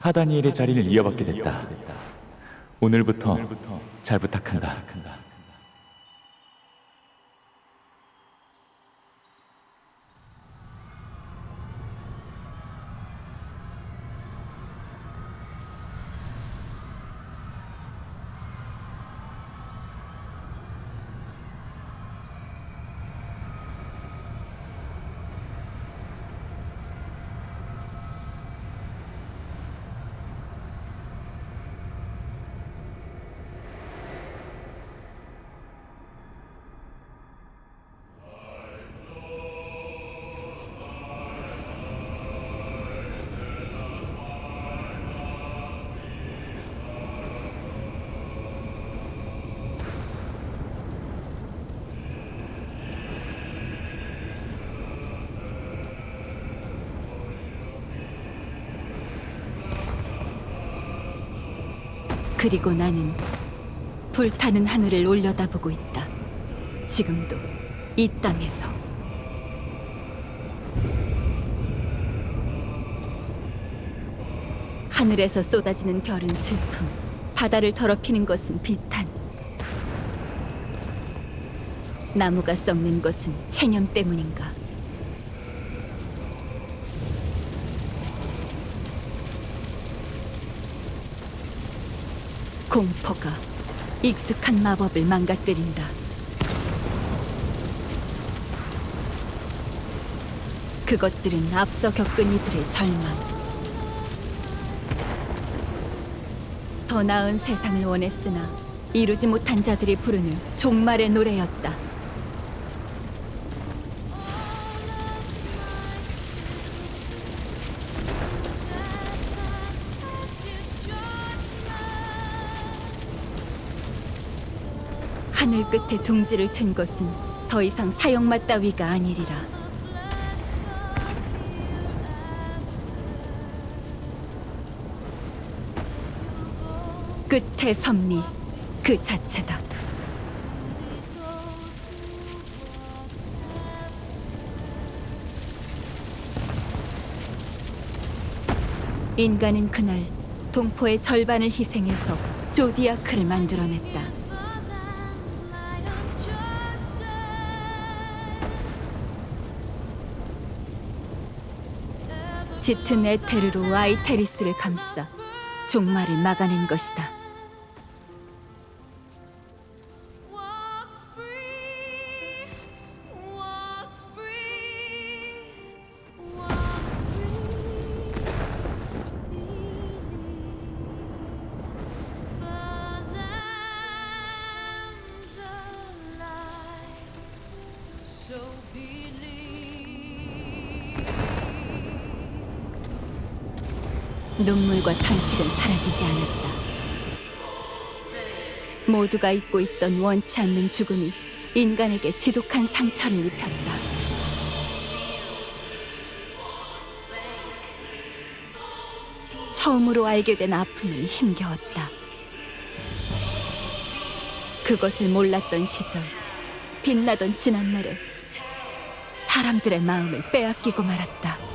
하다니엘의 자리를 이어받게 됐다. 오늘부터 잘 부탁한다. 그리고 나는 불타는 하늘을 올려다보고 있다. 지금도 이 땅에서 하늘에서 쏟아지는 별은 슬픔, 바다를 더럽히는 것은 비탄. 나무가 썩는 것은 체념 때문인가? 공포가 익숙한 마법을 망가뜨린다. 그것들은 앞서 겪은 이들의 절망. 더 나은 세상을 원했으나 이루지 못한 자들이 부르는 종말의 노래였다. 하늘 끝에 둥지를 튼 것은 더 이상 사형맛 따위가 아니리라. 끝의 섭리 그 자체다. 인간은 그날 동포의 절반을 희생해서 조디아크를 만들어냈다. 짙은 에테르로 아이테리스를 감싸 종말을 막아낸 것이다. Walk free, 눈물과 탄식은 사라지지 않았다. 모두가 잊고 있던 원치 않는 죽음이 인간에게 지독한 상처를 입혔다. 처음으로 알게 된 아픔은 힘겨웠다. 그것을 몰랐던 시절, 빛나던 지난날에 사람들의 마음을 빼앗기고 말았다.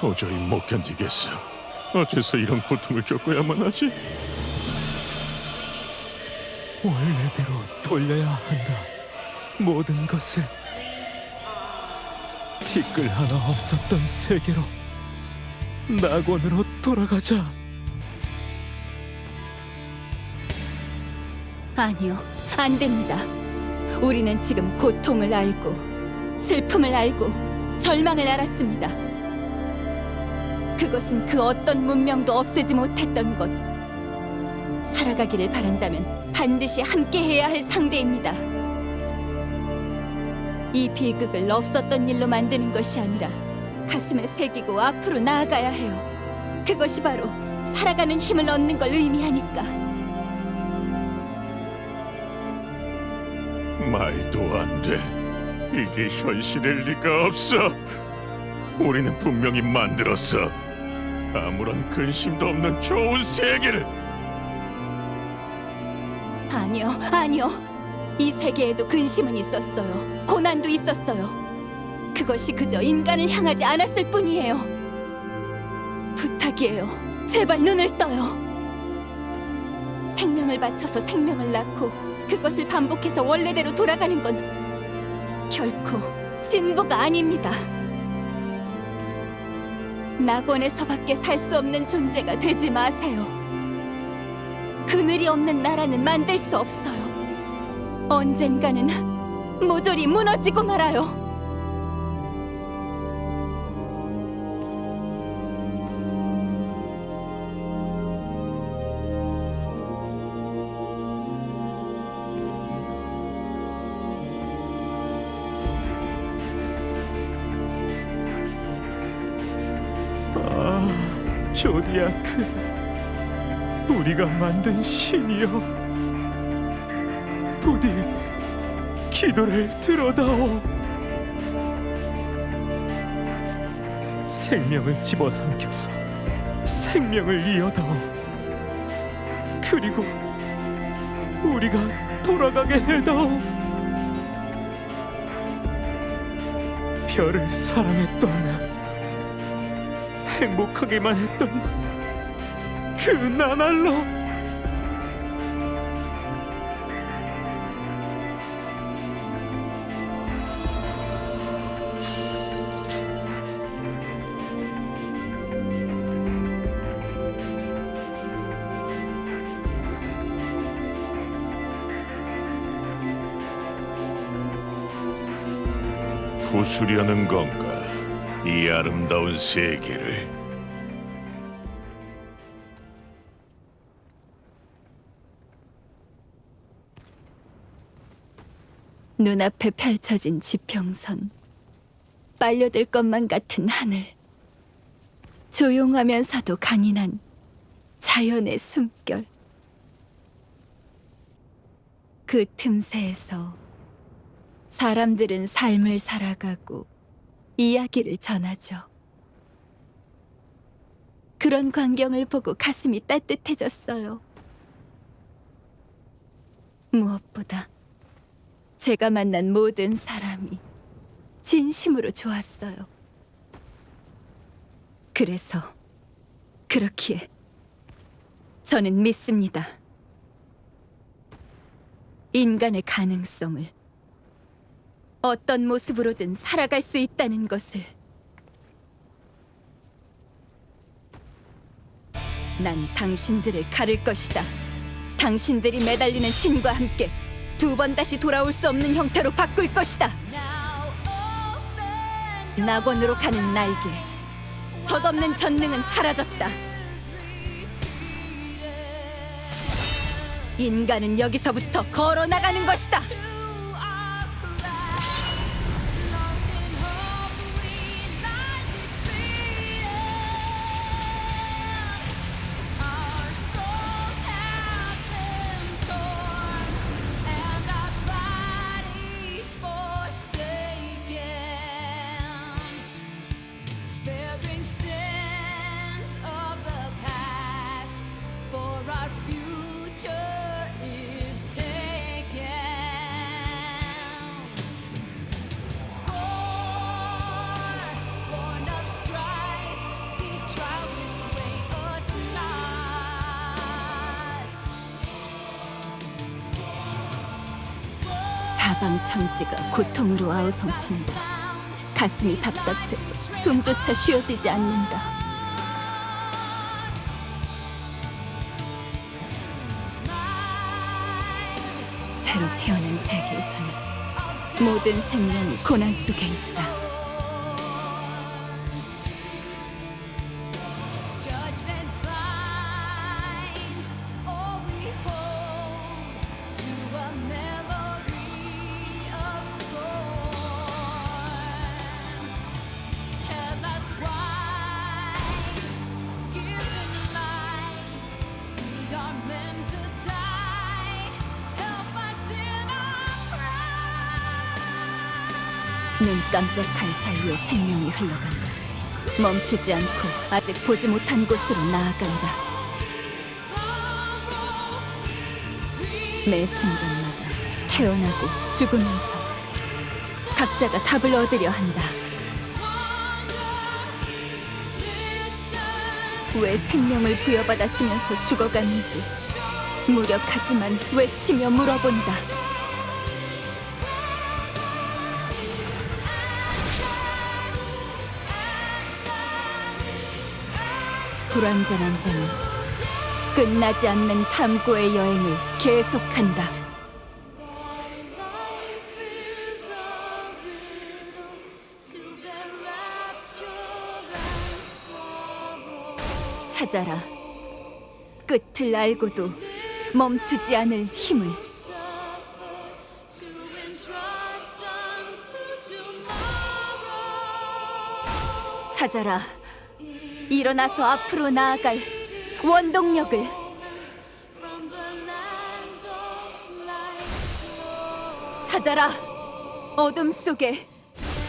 도저히 못 견디겠어. 어째서 이런 고통을 겪어야만 하지? 원래대로 돌려야 한다. 모든 것을 티끌 하나 없었던 세계로 낙원으로 돌아가자. 아니요, 안 됩니다. 우리는 지금 고통을 알고, 슬픔을 알고, 절망을 알았습니다. 그것은 그 어떤 문명도 없애지 못했던 것. 살아가기를 바란다면 반드시 함께해야 할 상대입니다. 이 비극을 없었던 일로 만드는 것이 아니라 가슴에 새기고 앞으로 나아가야 해요. 그것이 바로 살아가는 힘을 얻는 걸 의미하니까. 말도 안 돼. 이게 현실일 리가 없어. 우리는 분명히 만들었어. 아무런 근심도 없는 좋은 세계를. 아니요, 아니요. 이 세계에도 근심은 있었어요. 고난도 있었어요. 그것이 그저 인간을 향하지 않았을 뿐이에요. 부탁이에요. 제발 눈을 떠요. 생명을 바쳐서 생명을 낳고 그 것을 반복해서 원래대로 돌아가는 건 결코 진보가 아닙니다. 낙원에서밖에 살 수 없는 존재가 되지 마세요. 그늘이 없는 나라는 만들 수 없어요. 언젠가는 모조리 무너지고 말아요. 조디아크, 우리가 만든 신이여, 부디 기도를 들어다오. 생명을 집어삼켜서 생명을 이어다오. 그리고 우리가 돌아가게 해다오. 별을 사랑했던 행복하게만 했던 그 나날로 부수려는 건가? 이 아름다운 세계를 눈앞에 펼쳐진 지평선, 빨려들 것만 같은 하늘, 조용하면서도 강인한 자연의 숨결. 그 틈새에서 사람들은 삶을 살아가고 이야기를 전하죠. 그런 광경을 보고 가슴이 따뜻해졌어요. 무엇보다 제가 만난 모든 사람이 진심으로 좋았어요. 그래서 그렇기에 저는 믿습니다. 인간의 가능성을 어떤 모습으로든 살아갈 수 있다는 것을 난 당신들을 가를 것이다. 당신들이 매달리는 신과 함께 두 번 다시 돌아올 수 없는 형태로 바꿀 것이다. 낙원으로 가는 날개, 덧없는 전능은 사라졌다. 인간은 여기서부터 걸어 나가는 것이다. 사방 천지가 고통으로 아우성친다. 가슴이 답답해서 숨조차 쉬어지지 않는다. 새로 태어난 세계에서는 모든 생명이 고난 속에 있다. 눈 깜짝할 사이에 생명이 흘러간다. 멈추지 않고 아직 보지 못한 곳으로 나아간다. 매 순간마다 태어나고 죽으면서 각자가 답을 얻으려 한다. 왜 생명을 부여받았으면서 죽어가는지 무력하지만 외치며 물어본다. 불완전한 자는 끝나지 않는 탐구의 여행을 계속한다. 찾아라. 끝을 알고도 멈추지 않을 힘을. 찾아라. 일어나서 앞으로 나아갈 원동력을. 찾아라. 어둠 속에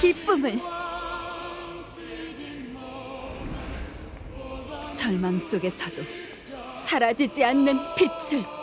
기쁨을. 절망 속에서도 사라지지 않는 빛을.